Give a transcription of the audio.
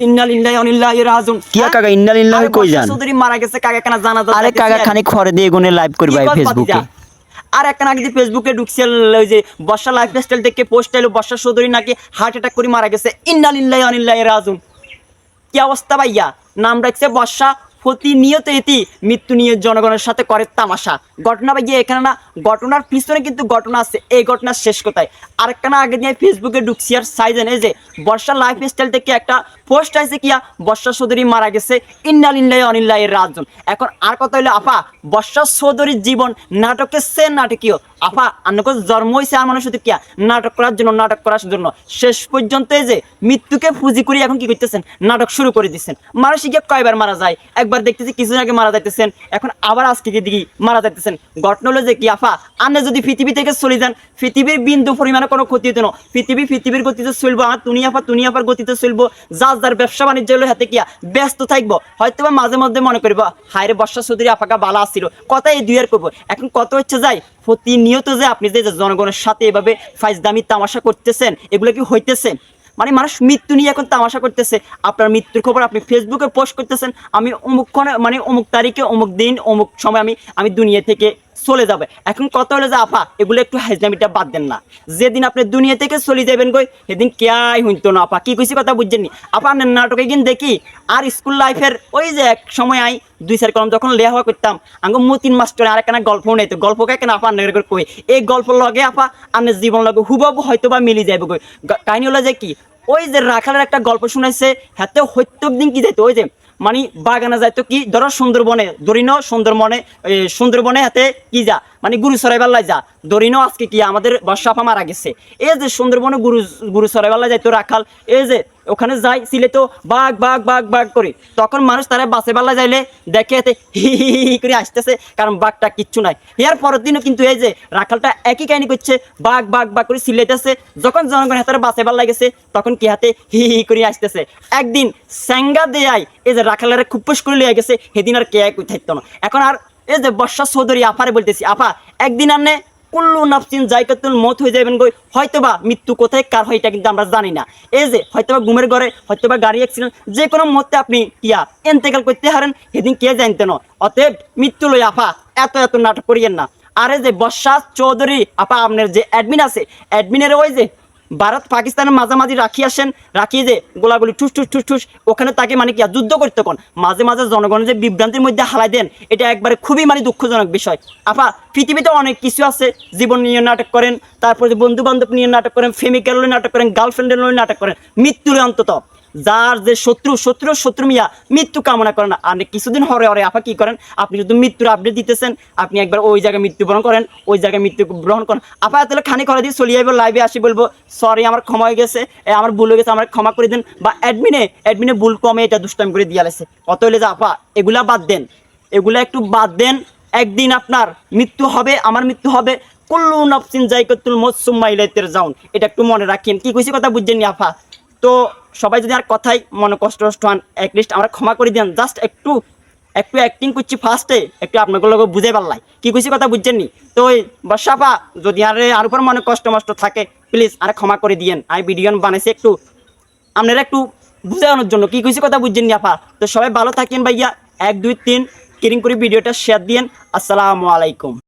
ইন্না লিল্লাহি ওয়া ইন্না কিয়া কাকা ইন্না লিল্লাহি কই যান? চৌধুরী মারা গেছে কাকা কেন জানা যাচ্ছে আরে কাকা খানিক খরে দিয়ে গুনে লাইভ ফেসবুকে আর ফেসবুকে ঢুকছিল ওই যে বর্ষা লাইফস্টাইল থেকে পোস্ট এলো বর্ষা চৌধুরী নাকি হার্ট অ্যাটাক করে মারা গেছে। কি অবস্থা ভাইয়া? নাম রাখছে বর্ষা প্রতিনিয়ত এটি মৃত্যু নিয়ে জনগণের সাথে করে তামাশা। ঘটনা ভাইয়া এখানে না, ঘটনার পিছনে কিন্তু ঘটনা আছে, এই ঘটনার শেষ কোথায়? আরেকটা আগে দিয়ে ফেসবুকে ঢুকছি আর সাইজেন এই যে, বর্ষা লাইফ স্টাইল থেকে একটা পোস্ট আছে কিয়া বর্ষা চৌধুরী মারা গেছে ইন্নালিল্লাহ অনিল্লাহ রাজন এখন আর কথা হইল আপা, বর্ষা চৌধুরীর জীবন, নাটকের সে নাটকীয়। আপা আন্নকে জন্ম হয়েছে আর মানুষ কিয়া? নাটক করার জন্য, নাটক করার জন্য। শেষ পর্যন্ত যে মৃত্যুকে ফুজি করে এখন কি করতেছেন? নাটক শুরু করে দিচ্ছেন মানুষ গিয়ে কয়বার মারা যায়? একবার দেখতেছি কিছুদিন আগে মারা যাইতেছেন, এখন আবার আজকে কি দিকে মারা যাইতেছেন। ঘটনা হলো যে কি, আপা, আপনি যদি পৃথিবী থেকে চলে যান, পৃথিবীর বিন্দু পরিমাণে কোনো ক্ষতি হতো না। পৃথিবী, পৃথিবীর গতিতে চলবো, আমার তুনি আফা তুনি আপার গতিতে চলবো। যার যার ব্যবসা বাণিজ্য হলো হাতে কিয়া, ব্যস্ত থাকব। হয়তো বা মাঝে মধ্যে মনে করব হায়রে বর্ষা চৌধুরী আপাকা বালা আসছিল কথা এই দুই করব এখন কত হচ্ছে যাই প্রতিনিয়ত যে আপনি যে জনগণের সাথে এভাবে ফাইজদামি, তামাশা করতেছেন, এগুলো কি হইতেছে? মানে মানুষ মৃত্যু নিয়ে এখন তামাশা করতেছে। আপনার মৃত্যুর খবর আপনি ফেসবুকে পোস্ট করতেছেন। আমি অমুকক্ষণে মানে অমুক তারিখে, অমুক দিন, অমুক সময় আমি আমি দুনিয়া থেকে চলে যাবে। এখন কত হলে যে, আপা, এগুলো একটু হাজনামিটা বাদ দেন না। যেদিন আপনি দুনিয়া থেকে চলে যাবেন গই সেদিন কেয়াই হইতো না, আপা। কি কইছি কথা বুঝছেন নি? আপা, আপনার নাটকে কিন্তু দেখি, আর স্কুল লাইফের ওই যে এক সময় আই, দুই চার কলম যখন লেহা করতাম, আঙ্গ মতিন মাস্টার আর একখানা গল্প নেই তো গল্প কেন আপা, আপনার করে কই? এই গল্প লগে আপা, আপনার জীবন লগে হুবাবু হয়তো বা মিলি গই গ- কাহিনী হলো যে কি, ওই যে রাখালের একটা গল্প শুনাইছে, হাতে হত্যক দিন কি যাইতো? ওই যে মানে বাগানে যাইতো কি? ধরো সুন্দরবনে দরিন সুন্দরবনে সুন্দরবনে হাতে কি যা? মানে গুরু সরাইবাল্লাই যা। দরিন আজকে কি আমাদের বর্ষাপা মারা গেছে। এই যে সুন্দরবনে গুরু গুরু সরাইবাল্লা যাইতো রাখাল, এই যে ওখানে যাই, সিলে তো বাঘ বাঘ বাঘ বাঘ করে। তখন মানুষ তারা বাসে পাল্লা যাইলে দেখে হি করে আসতেছে, কারণ বাঘটা কিচ্ছু নাই। এর পরের দিনও কিন্তু এই যে রাখালটা একই কাহিনী করছে, বাঘ বাঘ বাঘ করে সিলেতেছে যখন জনগণ হাতে বাসে পাল্লা গেছে, তখন কি হাতে হি হি করে আসতেছে। একদিন স্যাঙ্গা দেয়াই এই যে রাখালের খুপ্পুস করে লিয়ে গেছে, সেদিন আর কে থাকতো না। এখন আর এই যে বর্ষা চৌধুরী, আফারে বলতেছি আপা একদিন আনে কুল্লু নাফসিন জায়কাতুল মত হয়ে যাবেন গই হয়তোবা মৃত্যু কোথায়, কার হয় এটা কিন্তু আমরা জানি না। এই যে, হয়তোবা ঘুমের ঘরে, হয়তোবা গাড়ি অ্যাক্সিডেন্ট যে কোনো মুহূর্তে আপনি কিয়া এন্তেকাল করতে হারেন, সেদিন কে জানতে না। অতএব মৃত্যু লই আফা এত এত নাটক করিয়েন না। আরে যে বর্ষা চৌধুরী, আপা আপনার যে অ্যাডমিন আছে অ্যাডমিনের ওই যে ভারত পাকিস্তানের মাঝামাঝি রাখি আসেন, রাখি যে গোলাগুলি ঠুস ঠুস ঠুস ঠুস, ওখানে তাকে মানে কি যুদ্ধ করতে কোন? মাঝে মাঝে জনগণের যে বিভ্রান্তির মধ্যে হালাই দেন, এটা একবারে খুবই মানে দুঃখজনক বিষয়। আপা, পৃথিবীতে অনেক কিছু আছে, জীবন নিয়ে নাটক করেন, তারপরে বন্ধু বান্ধব নিয়ে নাটক করেন ফেমিক্যাল নাটক করেন গার্লফ্রেন্ডের নাটক করেন, মৃত্যুর অন্তত। যার যে শত্রু শত্রু শত্রু মিয়া মৃত্যু কামনা করেন আপনি কিছুদিন হরে হরে আপা কি করেন? আপনি যদি মৃত্যুর আপডেট দিতেছেন, আপনি একবার ওই জায়গায় মৃত্যুবরণ করেন, ওই জায়গায় মৃত্যু গ্রহণ করেন। আপা, তাহলে খানি করে দিয়ে চলিয়ে যাব লাইভে আসি বলব সরি আমার ক্ষমা হয়ে গেছে আমার ভুল হয়ে গেছে, আমার ক্ষমা করে দেন। বা অ্যাডমিনে অ্যাডমিনে ভুল কমে এটা দুষ্টামি করে দিয়ে আলেছে অত হলে যে আপা, এগুলা বাদ দেন। এগুলা একটু বাদ দেন। একদিন আপনার মৃত্যু হবে, আমার মৃত্যু হবে। কুল্লু নফসিন জাইকাতুল মৌসুম্মা ইলাইতের জাউন এটা একটু মনে রাখেন। কি কইছি কথা বুঝছেন আপা? তো সবাই যদি আর কথাই মনে কষ্ট কষ্ট হন অ্যাটলিস্ট আমরা ক্ষমা করে দেন জাস্ট একটু একটু অ্যাক্টিং করছি ফার্স্টে একটু আপনাকে লোক বুঝে পারলাই। কি কইছি কথা বুঝছেন নি? তো ওই বর্ষাপা, যদি আর আর উপর মনে কষ্ট মষ্ট থাকে প্লিজ আর ক্ষমা করে দিয়েন। আমি ভিডিও বানাইছি একটু, আপনারা একটু বুঝানোর জন্য। কি কইছি কথা বুঝছেন নি আপা? তো সবাই ভালো থাকেন ভাইয়া। এক, দুই, তিন কিরিং করে ভিডিওটা শেয়ার দিয়েন। আসসালামু আলাইকুম।